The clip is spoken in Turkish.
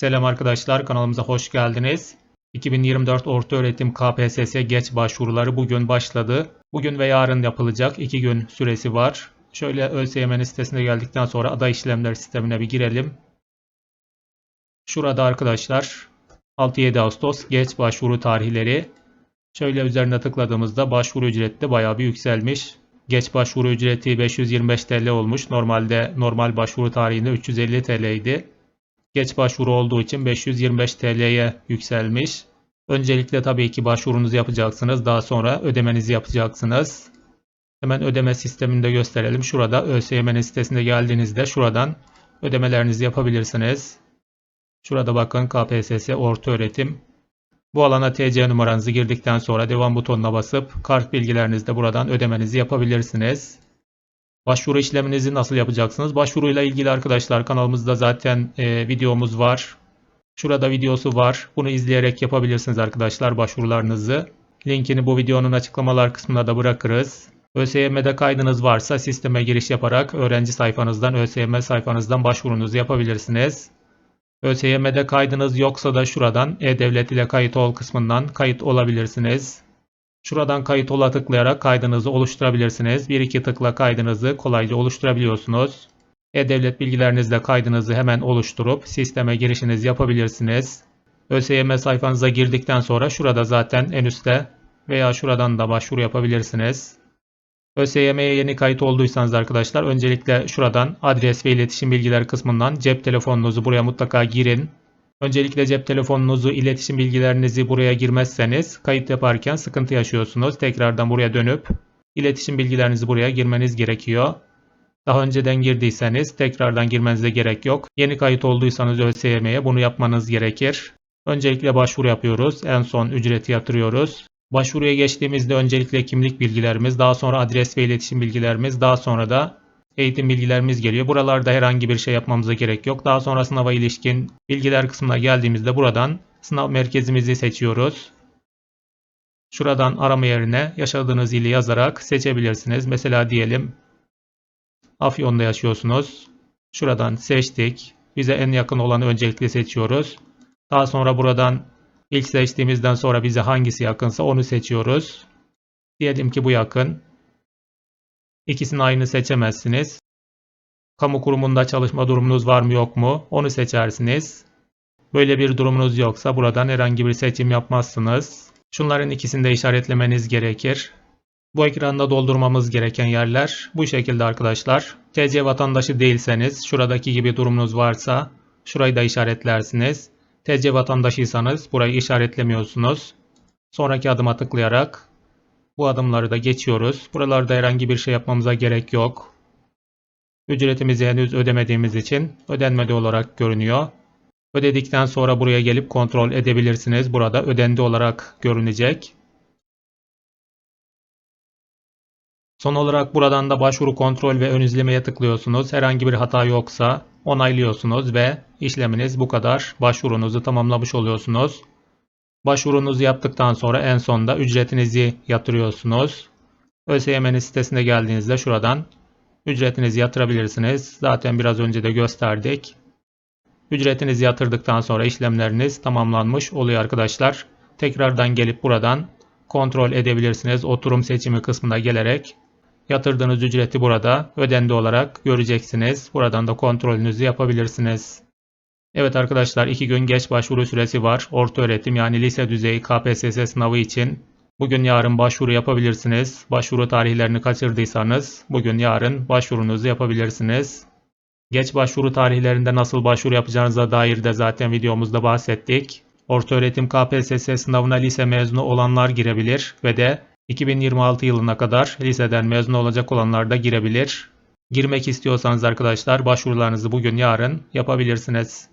Selam arkadaşlar kanalımıza hoş geldiniz. 2024 Ortaöğretim KPSS geç başvuruları bugün başladı. Bugün ve yarın yapılacak 2 gün süresi var. Şöyle ÖSYM'nin sitesine geldikten sonra aday işlemler sistemine bir girelim. Şurada arkadaşlar 6-7 Ağustos geç başvuru tarihleri. Şöyle üzerine tıkladığımızda başvuru ücreti de bayağı bir yükselmiş. Geç başvuru ücreti 525 TL olmuş. Normalde normal başvuru tarihinde 350 TL idi. Geç başvuru olduğu için 525 TL'ye yükselmiş. Öncelikle tabii ki başvurunuzu yapacaksınız. Daha sonra ödemenizi yapacaksınız. Hemen ödeme sistemini de gösterelim. Şurada ÖSYM'nin sitesine geldiğinizde şuradan ödemelerinizi yapabilirsiniz. Şurada bakın KPSS orta öğretim. Bu alana TC numaranızı girdikten sonra devam butonuna basıp kart bilgilerinizde buradan ödemenizi yapabilirsiniz. Başvuru işleminizi nasıl yapacaksınız? Başvuruyla ilgili arkadaşlar kanalımızda zaten e, videomuz var. Şurada videosu var. Bunu izleyerek yapabilirsiniz arkadaşlar başvurularınızı. Linkini bu videonun açıklamalar kısmına da bırakırız. ÖSYM'de kaydınız varsa sisteme giriş yaparak öğrenci sayfanızdan, ÖSYM sayfanızdan başvurunuzu yapabilirsiniz. ÖSYM'de kaydınız yoksa da şuradan E-Devlet ile kayıt ol kısmından kayıt olabilirsiniz. Şuradan kayıt ola tıklayarak kaydınızı oluşturabilirsiniz. Bir iki tıkla kaydınızı kolayca oluşturabiliyorsunuz. E-Devlet bilgilerinizle kaydınızı hemen oluşturup sisteme girişiniz yapabilirsiniz. ÖSYM sayfanıza girdikten sonra şurada zaten en üstte veya şuradan da başvuru yapabilirsiniz. ÖSYM'ye yeni kayıt olduysanız arkadaşlar öncelikle şuradan adres ve iletişim bilgileri kısmından cep telefonunuzu buraya mutlaka girin. Öncelikle cep telefonunuzu, iletişim bilgilerinizi buraya girmezseniz kayıt yaparken sıkıntı yaşıyorsunuz. Tekrardan buraya dönüp iletişim bilgilerinizi buraya girmeniz gerekiyor. Daha önceden girdiyseniz tekrardan girmenize gerek yok. Yeni kayıt olduysanız ÖSYM'ye bunu yapmanız gerekir. Öncelikle başvuru yapıyoruz. En son ücreti yatırıyoruz. Başvuruya geçtiğimizde öncelikle kimlik bilgilerimiz, daha sonra adres ve iletişim bilgilerimiz, daha sonra da eğitim bilgilerimiz geliyor. Buralarda herhangi bir şey yapmamıza gerek yok. Daha sonra sınava ilişkin bilgiler kısmına geldiğimizde buradan sınav merkezimizi seçiyoruz. Şuradan arama yerine yaşadığınız ili yazarak seçebilirsiniz. Mesela diyelim Afyon'da yaşıyorsunuz. Şuradan seçtik. Bize en yakın olanı öncelikle seçiyoruz. Daha sonra buradan ilk seçtiğimizden sonra bize hangisi yakınsa onu seçiyoruz. Diyelim ki bu yakın. İkisini aynı seçemezsiniz. Kamu kurumunda çalışma durumunuz var mı yok mu onu seçersiniz. Böyle bir durumunuz yoksa buradan herhangi bir seçim yapmazsınız. Şunların ikisini de işaretlemeniz gerekir. Bu ekranda doldurmamız gereken yerler bu şekilde arkadaşlar. TC vatandaşı değilseniz şuradaki gibi durumunuz varsa şurayı da işaretlersiniz. TC vatandaşıysanız burayı işaretlemiyorsunuz. Sonraki adıma tıklayarak bu adımları da geçiyoruz. Buralarda herhangi bir şey yapmamıza gerek yok. Ücretimizi henüz ödemediğimiz için ödenmedi olarak görünüyor. Ödedikten sonra buraya gelip kontrol edebilirsiniz. Burada ödendi olarak görünecek. Son olarak buradan da başvuru kontrol ve ön izlemeye tıklıyorsunuz. Herhangi bir hata yoksa onaylıyorsunuz ve işleminiz bu kadar. Başvurunuzu tamamlamış oluyorsunuz. Başvurunuzu yaptıktan sonra en sonda ücretinizi yatırıyorsunuz. ÖSYM'nin sitesine geldiğinizde şuradan ücretinizi yatırabilirsiniz. Zaten biraz önce de gösterdik. Ücretinizi yatırdıktan sonra işlemleriniz tamamlanmış oluyor arkadaşlar. Tekrardan gelip buradan kontrol edebilirsiniz. Oturum seçimi kısmına gelerek yatırdığınız ücreti burada ödendi olarak göreceksiniz. Buradan da kontrolünüzü yapabilirsiniz. Evet arkadaşlar 2 gün geç başvuru süresi var. Orta öğretim yani lise düzeyi KPSS sınavı için. Bugün yarın başvuru yapabilirsiniz. Başvuru tarihlerini kaçırdıysanız bugün yarın başvurunuzu yapabilirsiniz. Geç başvuru tarihlerinde nasıl başvuru yapacağınıza dair de zaten videomuzda bahsettik. Ortaöğretim KPSS sınavına lise mezunu olanlar girebilir ve de 2026 yılına kadar liseden mezun olacak olanlar da girebilir. Girmek istiyorsanız arkadaşlar başvurularınızı bugün yarın yapabilirsiniz.